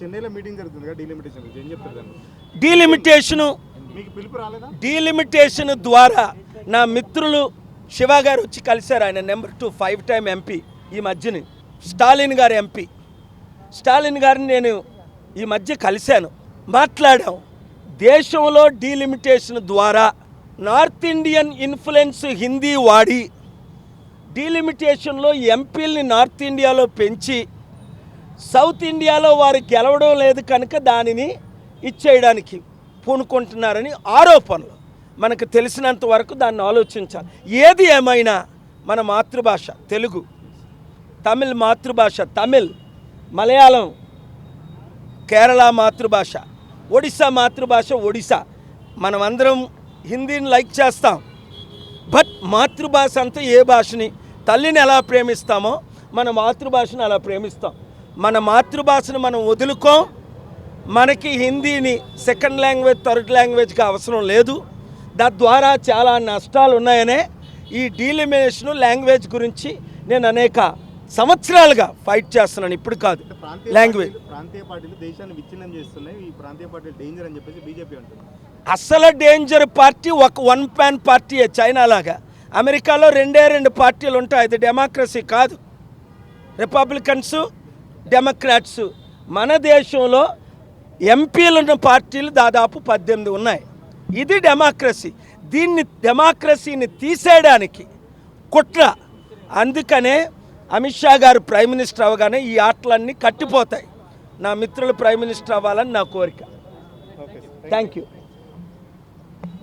చెన్నైలో మీటింగ్ జరుగుతుంది డీలిమిటేషన్ ఏం చెప్తారు దాన్ని? డీలిమిటేషను మీకు పిలుపు రాలేదా? డీలిమిటేషన్ ద్వారా నా మిత్రులు శివ గారు వచ్చి కలిశారు. ఆయన number two five time MP ఈ మధ్యని. స్టాలిన్ గారు ఎంపీ స్టాలిన్ గారిని నేను ఈ మధ్య కలిశాను. మాట్లాడాం. దేశంలో డీలిమిటేషన్ ద్వారా నార్త్ ఇండియన్ ఇన్ఫ్లుయెన్స్ హిందీ వాడి డీలిమిటేషన్లో ఎంపీల్ని నార్త్ ఇండియాలో పెంచి సౌత్ ఇండియాలో వారు గెలవడం లేదు కనుక దానిని ఇచ్చేయడానికి పూనుకుంటున్నారని ఆరోపణలు. మనకు తెలిసినంత వరకు దాన్ని ఆలోచించాలి. ఏది ఏమైనా మన మాతృభాష తెలుగు తమిళ్ మాతృభాష తమిళ్ మలయాళం కేరళ మాతృభాష ఒడిశా మాతృభాష ఒడిశా. మనమందరం హిందీని లైక్ చేస్తాం. బట్ మాతృభాష అంతా ఏ భాషని తల్లిని ఎలా ప్రేమిస్తామో మన మాతృభాషను అలా ప్రేమిస్తాం. మన మాతృభాషను మనం వదులుకోం. మనకి హిందీని సెకండ్ లాంగ్వేజ్ థర్డ్ లాంగ్వేజ్గా అవసరం లేదు. తద్వారా చాలా నష్టాలు ఉన్నాయనే ఈ డీలిమినేషన్ లాంగ్వేజ్ గురించి నేను అనేక సంవత్సరాలుగా ఫైట్ చేస్తున్నాను. ఇప్పుడు కాదు. లాంగ్వేజ్ ప్రాంతీయ పార్టీలు దేశాన్ని విచ్ఛిన్నం చేస్తున్నాయి. ఈ ప్రాంతీయ పార్టీలు డేంజర్ అని చెప్పేసి బీజేపీ అంటుంది. అసలు డేంజర్ పార్టీ ఒక వన్ ప్యాన్ పార్టీ చైనా లాగా. అమెరికాలో రెండే రెండు పార్టీలు ఉంటాయి. అది డెమోక్రసీ కాదు. రిపబ్లికన్స్ డెమోక్రాట్స్ మన దేశంలో ఎంపీలు ఉన్న పార్టీలు దాదాపు పద్దెనిమిది ఉన్నాయి. ఇది డెమోక్రసీ దీన్ని డెమోక్రసీని తీసేయడానికి కుట్ర. అందుకనే అమిత్ షా గారు ప్రైమ్ మినిస్టర్ అవ్వగానే ఈ ఆటలన్నీ కట్టిపోతాయి. నా మిత్రులు ప్రైమ్ మినిస్టర్ అవ్వాలని నా కోరిక. Thank you